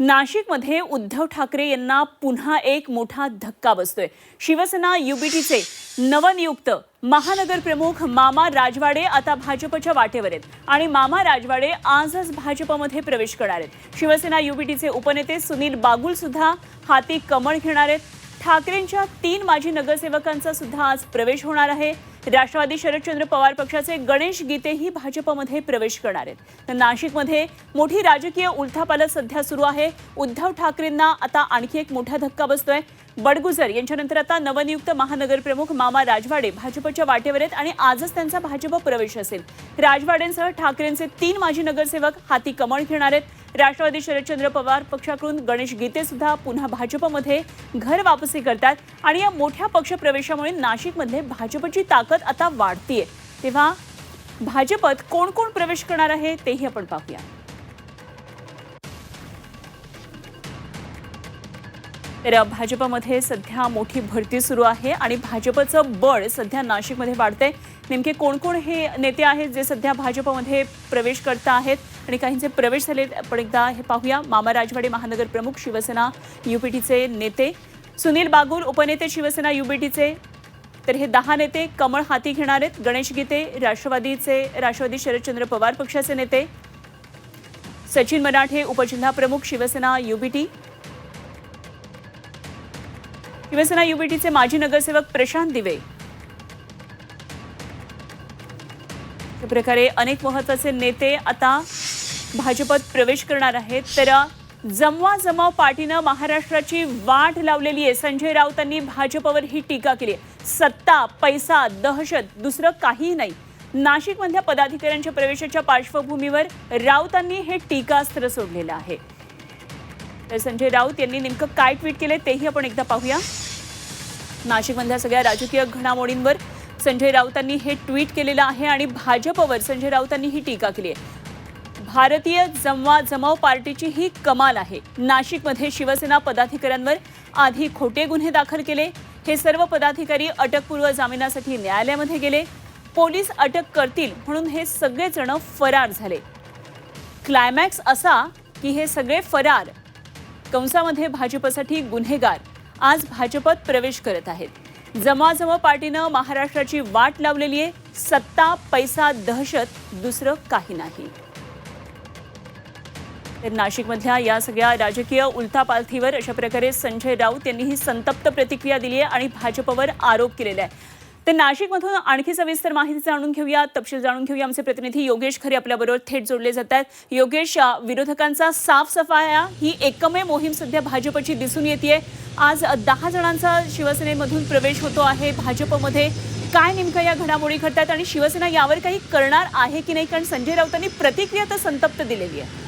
नाशिकमध्ये उद्धव ठाकरे यांना पुन्हा एक मोठा धक्का बसतोय. शिवसेना युबीटीचे नवनियुक्त महानगर प्रमुख मामा राजवाडे आता भाजपच्या वाटेवर आहेत. आणि मामा राजवाडे आजच भाजपमध्ये प्रवेश करणार आहेत. शिवसेना युबीटीचे उपनेते सुनील बागुल सुद्धा हाती कमळ घेणार आहेत. ठाकरेंच्या तीन माजी नगरसेवकांचा सुद्धा आज प्रवेश होणार आहे. राष्ट्रवादी शरदचंद्र पवार पक्षाचे गणेश गीतेही भाजपमध्ये प्रवेश करणार आहेत. तर नाशिकमध्ये मोठी राजकीय उलथापालथ सध्या सुरू आहे. उद्धव ठाकरेंना आता आणखी एक मोठा धक्का बसतोय. बडगुजर यांच्यानंतर आता नवनियुक्त महानगरप्रमुख मामा राजवाडे भाजपच्या वाटेवर आहेत आणि आजच त्यांचा भाजप प्रवेश असेल. राजवाडेंसह ठाकरेंचे तीन माजी नगरसेवक हाती कमळ घेणार आहेत. राष्ट्रवादी शरदचंद्र पवार पक्षाकडून गणेश गीते सुद्धा पुन्हा भाजपमध्ये घर वापसी करतात आणि या मोठ्या पक्षप्रवेशामुळे नाशिकमध्ये भाजपची ताकद आता वाढतीये. तेव्हा भाजपत कोण कोण प्रवेश करणार आहे तेही आपण पाहूया. तर भाजपमध्ये सध्या मोठी भरती सुरू आहे आणि भाजपचं बळ सध्या नाशिकमध्ये वाढतंय. नेमके कोण कोण हे नेते आहेत जे सध्या भाजपमध्ये प्रवेश करत आहेत? आणि काहींचे प्रवेश झाले आपण एकदा हे पाहूया. मामा राजवाडे महानगर प्रमुख शिवसेना युपीटीचे नेते. सुनील बागुल उपनेते शिवसेना युबीटीचे तर हे दहा नेते कमळ हाती घेणार आहेत. गणेश गीते राष्ट्रवादीचे राष्ट्रवादी शरदचंद्र पवार पक्षाचे नेते. सचिन मराठे उपजिल्हा प्रमुख शिवसेना युबीटी शिवसेना युबीटीचे माजी नगरसेवक प्रशांत दिवे. प्रकारे अनेक महत्त्वाचे नेते आता भाजपत प्रवेश करणार आहेत. तर जमवा जमाव पार्टीनं महाराष्ट्राची वाट लावलेली आहे. संजय राऊतांनी भाजपवर ही टीका केली आहे. सत्ता पैसा दहशत दुसरं काहीही नाही. नाशिकमधल्या पदाधिकाऱ्यांच्या प्रवेशाच्या पार्श्वभूमीवर राऊतांनी हे टीकास्त्र सोडलेलं आहे. तर संजय राऊत यांनी नेमकं काय ट्विट केलं तेही आपण एकदा पाहूया. नाशिकमधल्या सगळ्या राजकीय घडामोडींवर संजय राऊतांनी हे ट्विट केलेलं आहे आणि भाजपवर संजय राऊतांनी ही टीका केली आहे. भारतीय जमवा जमाव पार्टीची ही कमाल आहे. नाशिकमध्ये शिवसेना पदाधिकाऱ्यांवर आधी खोटे गुन्हे दाखल केले. हे सर्व पदाधिकारी अटकपूर्व जामिनासाठी न्यायालयामध्ये गेले. पोलीस अटक करतील म्हणून हे सगळेजण फरार झाले. क्लायमॅक्स असा की हे सगळे फरार. कंसामध्ये भाजपसाठी गुन्हेगार. आज भाजपत प्रवेश करत आहेत. जमाजमा पार्टीनं महाराष्ट्राची वाट लावलेली आहे. सत्ता पैसा दहशत दुसरं काही नाही. तर नाशिकमधल्या या सगळ्या राजकीय उलथापालथीवर अशा प्रकारे संजय राऊत यांनी ही संतप्त प्रतिक्रिया दिली आहे आणि भाजपवर आरोप केलेला आहे तर नाशिकमधून आणखी सविस्तर माहिती जाणून घेऊया. तपशील जाणून घेऊया. आमचे प्रतिनिधी योगेश खरे आपल्याबरोबर थेट जोडले जात आहेत योगेश विरोधकांचा साफ सफाया ही एकमेव मोहीम सध्या भाजपची दिसून येते आज दहा जणांचा शिवसेनेमधून प्रवेश होतो आहे. भाजपमध्ये काय नेमकं या घडामोडी घडतात आणि शिवसेना यावर काही करणार आहे की नाही? कारण संजय राऊतांनी प्रतिक्रिया तर संतप्त दिलेली आहे.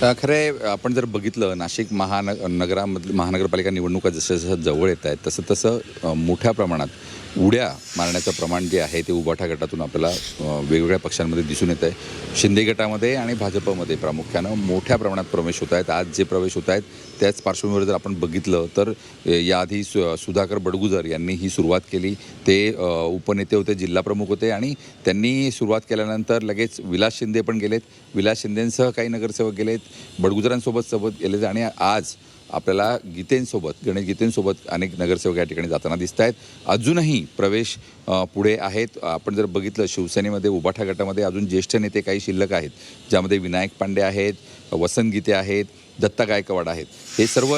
खरं आहे आपण जर बघितलं नाशिक महान नगरामधली महानगरपालिका निवडणुका जसं जसं जवळ येत आहेत तसं तसं मोठ्या प्रमाणात उड्या मारण्याचं प्रमाण जे आहे ते उबाठा गटातून आपल्याला वेगवेगळ्या पक्षांमध्ये दिसून येत आहे शिंदे गटामध्ये आणि भाजपमध्ये प्रामुख्यानं मोठ्या प्रमाणात प्रवेश होत आहेत. आज जे प्रवेश होत आहेत त्याच पार्श्वभूमीवर जर आपण बघितलं तर याआधी सु सुधाकर बडगुजर यांनी ही सुरुवात केली. ते उपनेते होते जिल्हा प्रमुख होते आणि त्यांनी सुरुवात केल्यानंतर लगेच विलास शिंदे पण गेलेत. विलास शिंदेंसह काही नगरसेवक गेलेत. बडगुजरांसोबत सोबत गेले आणि आज आपल्याला गीतेंसोबत गणेश गीतेंसोबत अनेक नगरसेवक या ठिकाणी जाताना दिसत आहेत अजूनही प्रवेश पुढे आहेत. आपण जर बघितलं शिवसेनेमध्ये उबाठा गटामध्ये अजून ज्येष्ठ नेते काही शिल्लक आहेत. ज्यामध्ये विनायक पांडे आहेत वसंत गीते आहेत दत्ता गायकवाड आहेत. हे सर्व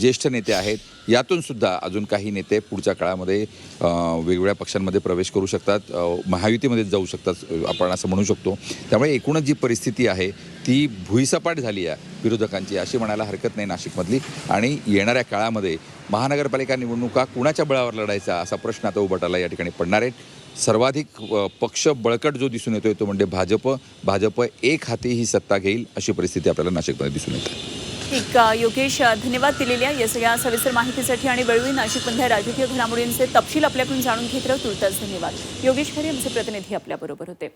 ज्येष्ठ नेते आहेत. यातून सुद्धा अजून काही नेते पुढच्या काळामध्ये वेगवेगळ्या पक्षांमध्ये प्रवेश करू शकतात. महायुतीमध्ये जाऊ शकतात आपण असं म्हणू शकतो. त्यामुळे एकूणच जी परिस्थिती आहे ती भुईसपाट झाली आहे विरोधकांची अशी म्हणायला हरकत नाही नाशिकमधली. आणि येणाऱ्या काळामध्ये महानगरपालिका निवडणुका कुणाच्या बळावर लढायचा असा प्रश्न आता उभटाला या ठिकाणी पडणार आहे. सर्वाधिक पक्ष बळकट जो दिसून येतोय तो म्हणजे भाजप. भाजप एक हाती ही सत्ता घेईल अशी परिस्थिती आपल्याला नाशिकमध्ये दिसून येते ठीक योगेश धन्यवाद दिलेल्या या सगळ्या सविस्तर माहितीसाठी आणि वेळोवेळी नाशिकमधल्या राजकीय घडामोडींचे तपशील आपल्याकडून जाणून घेत राहू तुर्तास धन्यवाद. योगेश खरे आमचे प्रतिनिधी आपल्याबरोबर होते.